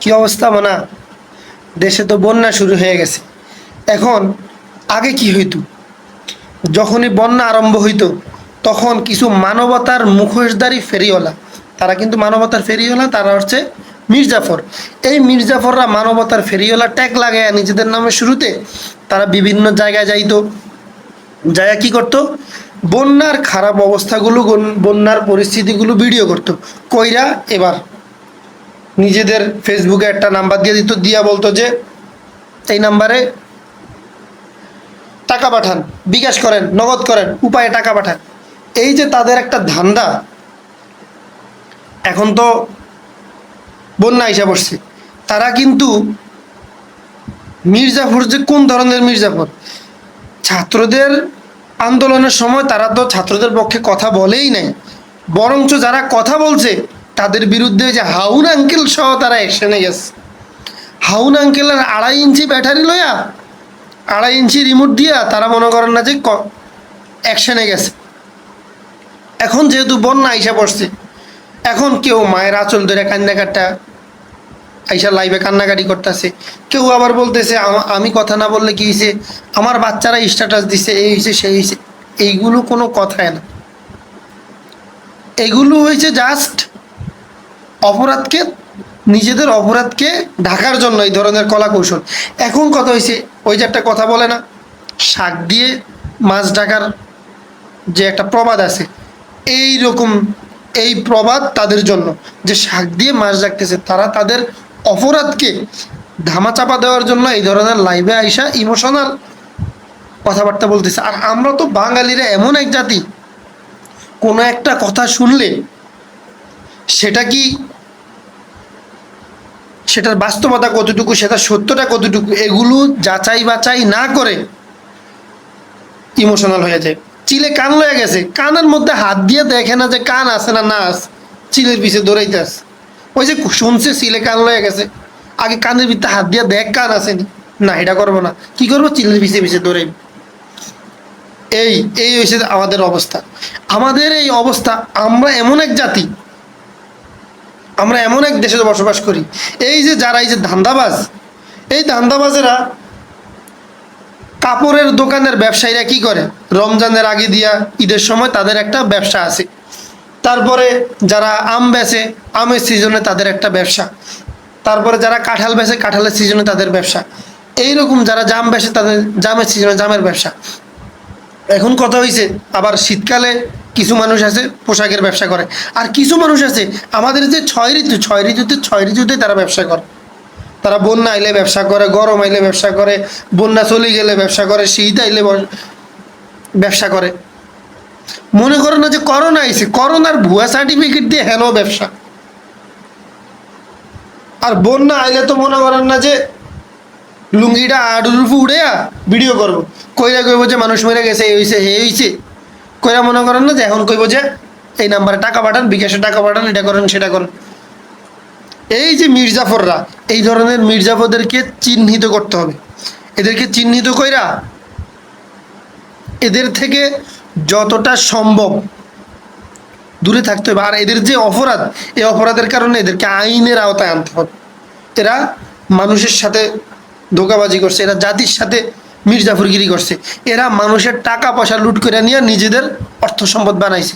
কি অবস্থা মানা? দেশে তো বন্যা শুরু হয়ে গেছে। এখন আগে কি হইত? যখনই বন্যা আরম্ভ হইতো, তখন কিছু মানবতার মুখোশধারী ফেরিওয়ালা, তারা কিন্তু মানবতার ফেরিওয়ালা, তারা হচ্ছে মির্জাফর। এই মির্জাফররা মানবতার ফেরিওয়ালা ট্যাগ লাগায় নিজেদের নামে শুরুতে তারা বিভিন্ন জায়গায় যাইতো। যায়া কি করতো? বন্যার খারাপ অবস্থাগুলো, বন্যার পরিস্থিতিগুলো ভিডিও করতো। কইরা এবার নিজেদের ফেসবুকে একটা নাম্বার দিয়ে দিত, দিয়া বলতো যে, এই নাম্বারে টাকা পাঠান, বিকাশ করেন, নগদ করেন, উপায়ে টাকা পাঠান। এই যে তাদের একটা ধান্দা, এখন তো বন্যা আইসা পড়ছে। তারা কিন্তু মির্জাফর যে কোন ধরনের মির্জাফর ছাত্রদের আন্দোলনের সময় তারা তো ছাত্রদের পক্ষে কথা বলেই নাই। বরঞ্চ যারা কথা বলছে তাদের বিরুদ্ধে যে হাউন আঙ্কেল সহ তারা অ্যাকশনে গেছে। হাউন আঙ্কেলের আড়াই ইঞ্চি ব্যাটারি লইয়া, আড়াই ইঞ্চি রিমোট দিয়া তারা মনে করেন না যে অ্যাকশনে গেছে। এখন যেহেতু বন্যা আইসা পড়ছে, এখন কেউ মায়ের আঁচল ধরে কান্নাকাটা, আইসা লাইভে কান্নাকাটি করতেছে। কেউ আবার বলতেছে, আমি কথা না বললে কি হয়েছে আমার বাচ্চারা স্ট্যাটাস দিছে, এই হয়েছে সেই হয়েছে এইগুলো কোনো কথাই না। এগুলো হয়েছে জাস্ট অপরাধকে, নিজেদের অপরাধকে ঢাকার জন্য এই ধরনের কলা কৌশল এখন কথা হয়েছে ওই যে একটা কথা বলে না, শাক দিয়ে মাছ ঢাকার যে একটা প্রবাদ আছে, এই রকম এই প্রবাদ তাদের জন্য। যে শাক দিয়ে মাছ ডাকতেছে তারা তাদের অপরাধকে ধামাচাপা দেওয়ার জন্য এই ধরনের লাইভে আইসা ইমোশনাল কথাবার্তা বলতেছে। আর আমরা তো বাঙালিরা এমন এক জাতি, কোনো একটা কথা শুনলে সেটা কি সেটার বাস্তবতা কতটুকু সেটা সত্যটা কতটুকু, এগুলো যাচাই বাছাই না করে ইমোশনাল হয়ে যায়। চিলে কান লয়ে গেছে। কানের মধ্যে হাত দিয়ে দেখে না যে কান আছে না না আছে। চিলের পিছে দৌড়াইতে আছে। ওই যে শুনছে, চিলে কান লয়ে গেছে। আগে কানের ভিতরে হাত দিয়ে দেখ কান আসেনি না। এটা করব না। কি করব? চিলের পিছে পিছে দৌড়াইব। এই এই হয়েছে আমাদের অবস্থা। আমাদের এই অবস্থা, আমরা এমন এক জাতি আমরা এমন এক দেশে বসবাস করি। এই যে যারা, এই যে ধান্দাবাজ, এই ধান্দাবাজেরা কাপড়ের দোকানের ব্যবসায়ীরা কি করে? রমজানের আগে দিয়া ঈদের সময় তাদের একটা ব্যবসা আছে। তারপরে যারা আম বেচে, আমের সিজনে তাদের একটা ব্যবসা। তারপরে যারা কাঁঠাল বেচে, কাঁঠালের সিজনে তাদের ব্যবসা। এইরকম যারা জাম বেচে, তাদের জামের সিজনে জামের ব্যবসা। এখন কথা হয়েছে আবার শীতকালে কিছু মানুষ আছে পোশাকের ব্যবসা করে। আর কিছু মানুষ আছে, আমাদের যে ছয় ঋতু, ছয় ঋতুতে ছয় ঋতুতে তারা ব্যবসা করে। তারা বন্যা আইলে ব্যবসা করে, গরম আইলে ব্যবসা করে, বন্যা চলে গেলে ব্যবসা করে, শীত আইলে ব্যবসা করে। মনে করো না যে করোনা আইছে, করোনার ভুয়া সার্টিফিকেট দিয়ে হেলো ব্যবসা। আর বন্যা আইলে তো মনে করেন না যে লুঙ্গিটা আডুর উপর উড়েয়া ভিডিও করব। কইরা কইব যে মানুষ মরে গেছে, এই হয়েছে এই হয়েছে কইরা মনে করেন না যে এখন কইব যে এই নাম্বারে টাকা পাঠান, বিকাশে টাকা পাঠান, এটা করেন, সেটা করেন। এই যে মির্জাফররা, এই ধরনের মির্জাফরদেরকে চিহ্নিত করতে হবে। এদেরকে চিহ্নিত কইরা এদের থেকে যতটা সম্ভব দূরে থাকতে হবে। আর এদের যে অপরাধ, এই অপরাধের কারণে এদেরকে আইনের আওতায় আনতে হবে। এরা মানুষের সাথে ধোকাবাজি করছে, এরা জাতির সাথে মির্জাফরগিরি করছে। এরা মানুষের টাকা পয়সা লুট করে নিয়ে নিজেদের অর্থ সম্পদ বানাইছে।